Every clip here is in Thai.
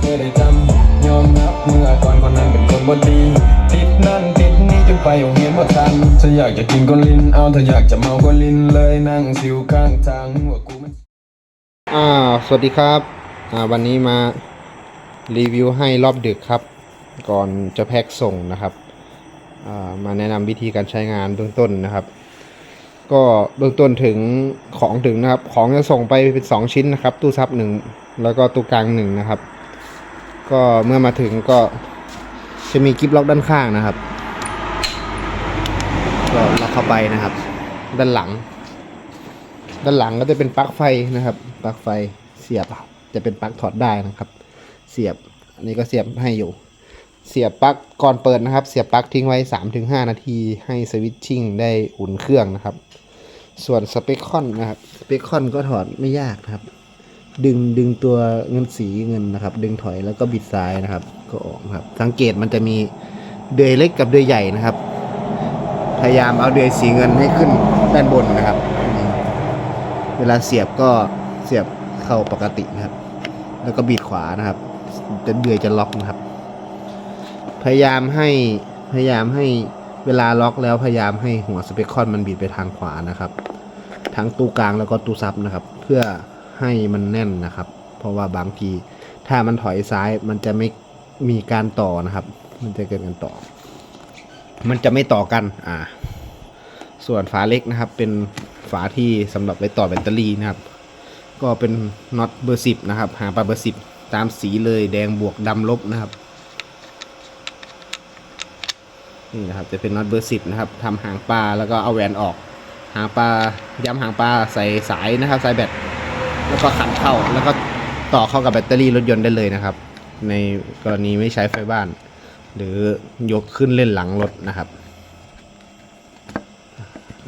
เคยได้จำยอมรับเมื่อก่อนคนนั้นเป็นคนบ่ดีติดนั่นติดนี่จนไปโรงเรียนบ่ทันถ้าอยากจะกินก็ลิ้นเอาถ้าอยากจะเมาก็ลิ้นเลยนั่งสิวข้างทางหัวกูมันอ่าสวัสดีครับอ่าวันนี้มารีวิวให้รอบดึกครับ ก่อนจะแพ็คส่งนะครับอ่ามาแนะนำวิธีการใช้งานเบื้องต้นนะครับ ก็เบื้องต้นถึงของถึงนะครับ ของจะส่งไปเป็นสองชิ้นนะครับ ตู้ซับหนึ่งแล้วก็ตู้กลางหนึ่งนะครับ ก็เมื่อมาถึงก็จะมีกิฟล็อกด้านข้างนะครับ ก็ล็อกเข้าไปนะครับ ด้านหลัง ด้านหลังก็จะเป็นปลั๊กไฟนะครับ ปลั๊กไฟเสียบจะเป็นปลั๊กถอดได้นะครับ เสียบอันนี้ก็เสียบให้อยู่ เสียบปลั๊กก่อนเปิดนะครับ เสียบปลั๊กทิ้งไว้ 3-5 นาที ให้สวิตชิ่งได้อุ่นเครื่องนะครับ ส่วนสเปคคอนนะครับ สเปคคอนก็ถอดไม่ยากนะครับ ดึงดึงตัวเงินสีเงินนะครับ ดึงถอยแล้วก็บิดซ้ายนะครับ ก็ออกครับ สังเกตมันจะมีเดือยเล็กกับเดือยใหญ่นะครับ พยายามเอาเดือยสีเงินให้ขึ้นด้านบนนะครับ เวลาเสียบก็เสียบเข้าปกตินะครับ แล้วก็บีดขวานะครับจะเดือยจะล็อกนะครับ พยายามให้พยายามให้เวลาล็อกแล้วพยายามให้หัวสเปคคอนมันบีดไปทางขวานะครับ ทั้งตู้กลางแล้วก็ตู้ซับนะครับ เพื่อ ให้มันแน่นนะครับ เพราะว่าบางทีถ้ามันถอยซ้ายมันจะไม่มีการต่อนะครับ มันจะเกิดการต่อ มันจะไม่ต่อกันอ่า ส่วนฝาเล็กนะครับ เป็นฝาที่สำหรับไว้ต่อแบตเตอรี่นะครับ ก็เป็นน็อตเบอร์สิบนะครับ หาปลาเบอร์สิบตามสีเลยแดงบวกดำลบนะครับนี่นะครับจะเป็นน็อตเบอร์สิบนะครับทำหางปลาแล้วก็เอาแหวนออก หางปลาย้ำหางปลาใส่สายนะครับสายแบต แล้วก็ขันเข้า แล้วก็ต่อเข้ากับแบตเตอรี่รถยนต์ได้เลยนะครับ ในกรณีไม่ใช้ไฟบ้าน หรือยกขึ้นเล่นหลังรถนะครับ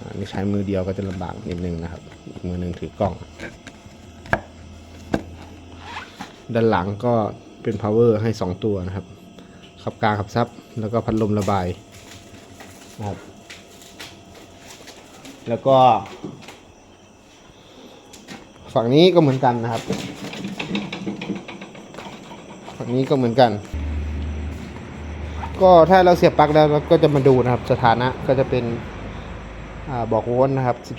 อันนี้ใช้มือเดียวก็จะลำบากนิดนึงนะครับอีกมือหนึ่งถือกล้อง ด้านหลังก็เป็น power ให้ 2 ตัวนะครับ ขับกลางขับซับ แล้วก็พัดลมระบายนะครับ แล้วก็ ฝั่งนี้ก็เหมือนกันนะครับ ฝั่งนี้ก็เหมือนกัน ก็ถ้าเราเสียบปลั๊กแล้วเราก็จะมาดูนะครับ สถานะก็จะเป็นอบอกโวลต์นะครับ14.5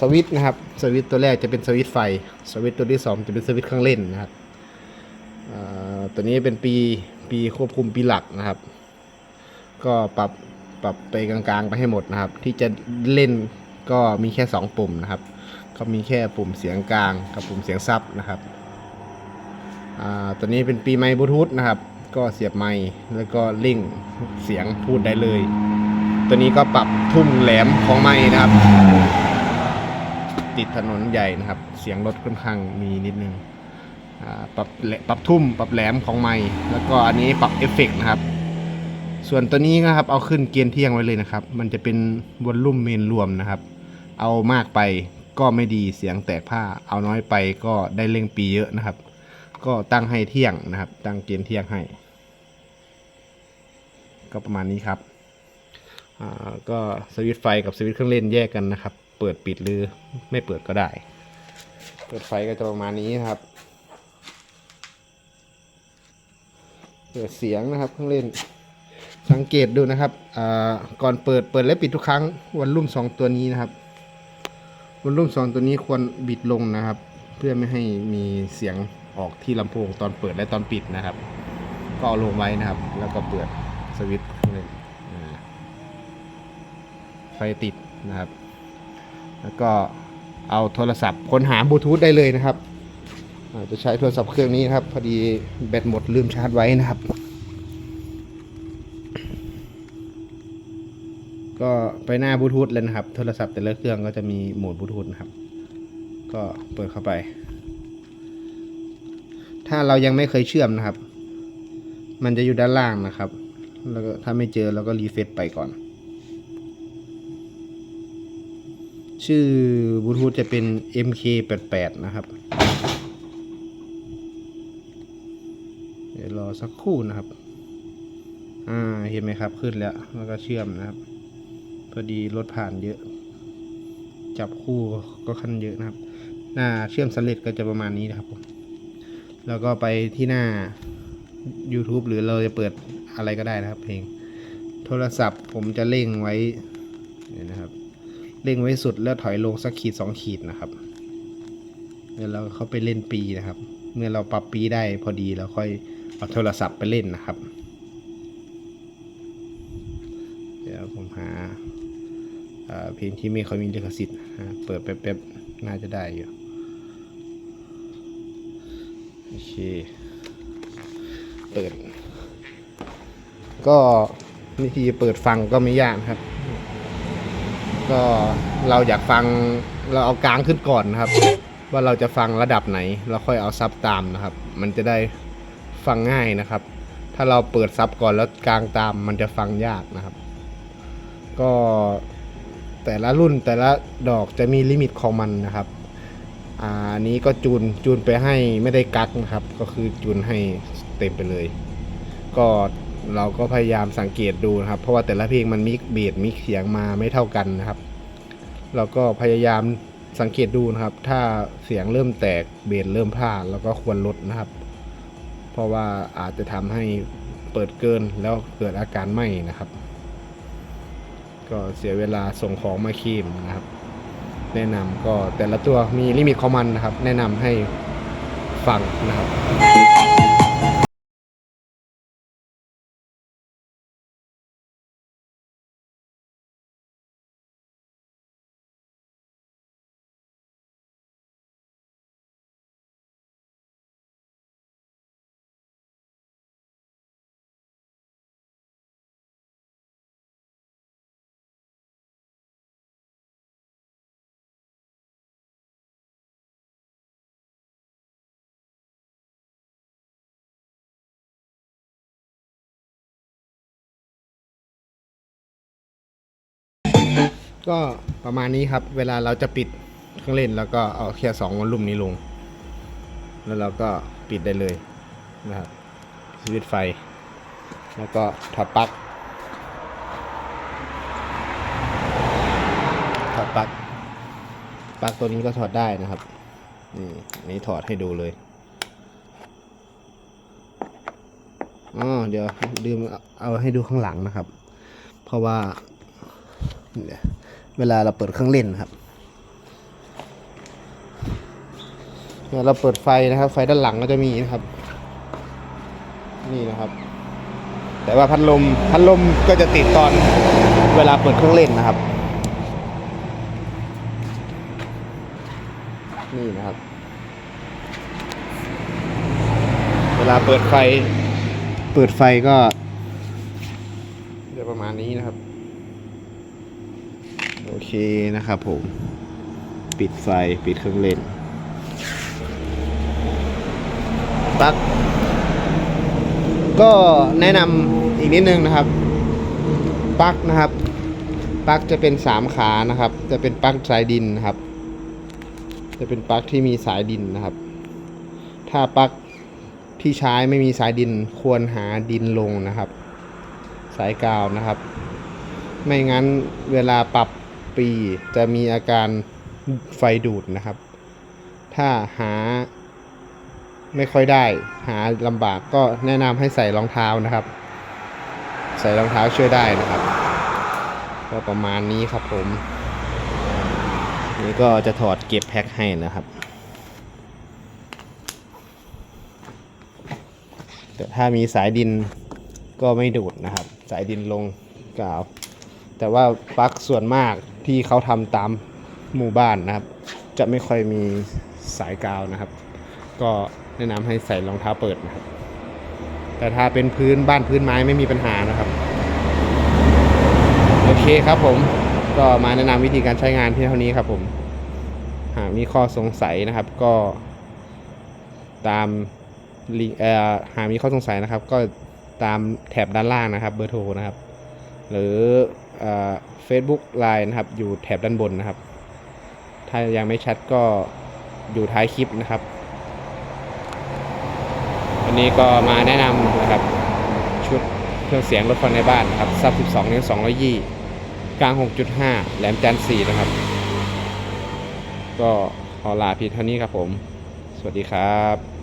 สวิตนะครับ สวิตตัวแรกจะเป็นสวิตไฟ สวิตตัวที่ 2 จะเป็นสวิตเครื่องเล่นนะครับตัวนี้เป็นปีปีควบคุมปีหลักนะครับ ก็ปรับปรับไปกลางๆ ไปให้หมดนะครับ ที่จะเล่น ก็มีแค่ 2 ปุ่มนะครับ ก็มีแค่ปุ่มเสียงกลางกับปุ่มเสียงซับนะครับอ่าตัวนี้เป็นปีไมค์บลูทูธนะครับ ก็เสียบไมค์แล้วก็ลิงเสียงพูดได้เลย ตัวนี้ก็ปรับทุ่มแหลมของไม้นะครับ ติดถนนใหญ่นะครับ เสียงรถค่อนข้างมีนิดนึงปรับปรับทุ่มปรับแหลมของไม้แล้วก็อันนี้ปรับเอฟเฟกต์นะครับ ส่วนตัวนี้นะครับเอาขึ้นเกียร์เที่ยงไว้เลยนะครับ มันจะเป็นวอลลุ่มเมนรวมนะครับ เอามากไปก็ไม่ดีเสียงแตกผ้า เอาน้อยไปก็ได้เร่งปีเยอะนะครับ ก็ตั้งให้เที่ยงนะครับ ตั้งเกณฑ์เที่ยงให้ ก็ประมาณนี้ครับอ่าก็สวิตไฟกับสวิตเครื่องเล่นแยกกันนะครับ เปิดปิดหรือไม่เปิดก็ได้ เปิดไฟก็จะประมาณนี้นะครับ เปิดเสียงนะครับเครื่องเล่น สังเกตดูนะครับอ่าก่อนเปิดเปิดและปิดทุกครั้งวันรุ่มสองตัวนี้นะครับ วันรุ่มสองตัวนี้ควรบิดลงนะครับ เพื่อไม่ให้มีเสียงออกที่ลำโพงตอนเปิดและตอนปิดนะครับ ก็เอาลงไว้นะครับ แล้วก็เปิดสวิตช์เล่นอ่าไฟติดนะครับ แล้วก็เอาโทรศัพท์ค้นหาบลูทูธได้เลยนะครับจจะใช้โทรศัพท์เครื่องนี้นะครับ พอดีแบตหมดลืมชาร์จไว้นะครับ ก็ไปหน้าบลูทูธเลยนะครับ โทรศัพท์แต่ละเครื่องก็จะมีโหมดบลูทูธนะครับ ก็เปิดเข้าไป ถ้าเรายังไม่เคยเชื่อมนะครับ มันจะอยู่ด้านล่างนะครับ แล้วก็ถ้าไม่เจอเราก็รีเฟซไปก่อน ชื่อบลูทูธจะเป็น MK88 นะครับเดี๋ยวรอสักครู่นะครับ อ่า เห็นไหมครับ ขึ้นแล้ว แล้วก็เชื่อมนะครับ พอดีรถผ่านเยอะ จับคู่ก็คันเยอะนะครับ หน้าเชื่อมสำเร็จก็จะประมาณนี้นะครับผมแล้วก็ไปที่หน้า YouTube หรือเราจะเปิดอะไรก็ได้นะครับ เพลง โทรศัพท์ผมจะเร่งไว้เนี่ยนะครับเร่งไว้สุดแล้วถอยลงสักขีดสองขีดนะครับเดี๋ยวเราเข้าไปเล่นปีนะครับ เมื่อเราปรับปีได้พอดีเราค่อยเอาโทรศัพท์ไปเล่นนะครับ เพลงที่ไม่ค่อยมีลิขสิทธิ์เปิดแป๊บๆน่าจะได้อยู่โอเคเปิด ก็วิธีเปิดฟังก็ไม่ยากครับ ก็เราอยากฟังเราเอากลางขึ้นก่อนนะครับ ว่าเราจะฟังระดับไหน เราค่อยเอาซับตามนะครับ มันจะได้ฟังง่ายนะครับ ถ้าเราเปิดซับก่อนแล้วกลางตามมันจะฟังยากนะครับ ก็ แต่ละรุ่นแต่ละดอกจะมีลิมิตของมันนะครับอ่าอันนี้ก็จูนจูนไปให้ไม่ได้กักนะครับ ก็คือจูนให้เต็มไปเลย ก็เราก็พยายามสังเกตดูนะครับ เพราะว่าแต่ละเพลงมันมิกเบสมิกเสียงมาไม่เท่ากันนะครับ เราก็พยายามสังเกตดูนะครับ ถ้าเสียงเริ่มแตกเบสเริ่มพลาดแล้วก็ควรลดนะครับ เพราะว่าอาจจะทำให้เปิดเกินแล้วเกิดอาการไหม้นะครับ ก็เสียเวลาส่งของมาคีมนะครับ แนะนำก็แต่ละตัวมีลิมิตของมันนะครับ แนะนำให้ฟังนะครับ ก็ประมาณนี้ครับ เวลาเราจะปิดเครื่องเล่นแล้วก็เอาแค่สองวอลลุ่มนี้ลง แล้วเราก็ปิดได้เลยนะครับสวิตไฟ แล้วก็ถอดปลั๊กถอดปลั๊กปลั๊กตัวนี้ก็ถอดได้นะครับนี่นี้ถอดให้ดูเลยอ๋อเดี๋ยวลืมเอาให้ดูข้างหลังนะครับ เพราะว่าเดี๋ยว เวลาเราเปิดเครื่องเล่นครับเวลาเราเปิดไฟนะครับ ไฟด้านหลังก็จะมีนะครับ นี่นะครับ แต่ว่าพัดลมพัดลมก็จะติดตอนเวลาเปิดเครื่องเล่นนะครับ นี่นะครับ เวลาเปิดไฟ เปิดไฟก็จะประมาณนี้นะครับ โอเคนะครับผม ปิดไฟปิดเครื่องเล่นปักก็แนะนำอีกนิดนึงนะครับปลั๊กนะครับปลั๊กจะเป็นสามขานะครับ จะเป็นปลั๊กสายดินนะครับ จะเป็นปลั๊กที่มีสายดินนะครับ ถ้าปลั๊กที่ใช้ไม่มีสายดินควรหาดินลงนะครับ สายกาวนะครับ ไม่งั้นเวลาปรับ ปี จะมีอาการไฟดูดนะครับ ถ้าหาไม่ค่อยได้ หาลำบากก็แนะนำให้ใส่รองเท้านะครับ ใส่รองเท้าช่วยได้นะครับ ก็ประมาณนี้ครับผม นี่ก็จะถอดเก็บแพ็คให้นะครับแต่ถ้ามีสายดินก็ไม่ดูดนะครับ สายดินลงกาว แต่ว่าปลั๊กส่วนมาก ที่เขาทำตามหมู่บ้านนะครับ จะไม่ค่อยมีสายกาวนะครับ ก็แนะนำให้ใส่รองเท้าเปิดนะครับ แต่ถ้าเป็นพื้นบ้านพื้นไม้ไม่มีปัญหานะครับ โอเคครับผมก็มาแนะนำวิธีการใช้งานที่เท่านี้ครับผมหากมีข้อสงสัยนะครับก็ ตามลิงเอ่อหากมีข้อสงสัยนะครับ ก็ตามแถบด้านล่างนะครับ เบอร์โทรนะครับ หรือ เฟซบุ๊กไลน์นะครับ อยู่แถบด้านบนนะครับ ถ้ายังไม่ชัดก็อยู่ท้ายคลิปนะครับวันนี้ก็มาแนะนำนะครับ ชุดเครื่องเสียงรถไฟในบ้านนะครับซับ 12นิ้ว200ยี่กลาง 6.5 แหลมจันทร์4นะครับ ก็ขอลาเพียงเท่านี้ครับผม สวัสดีครับ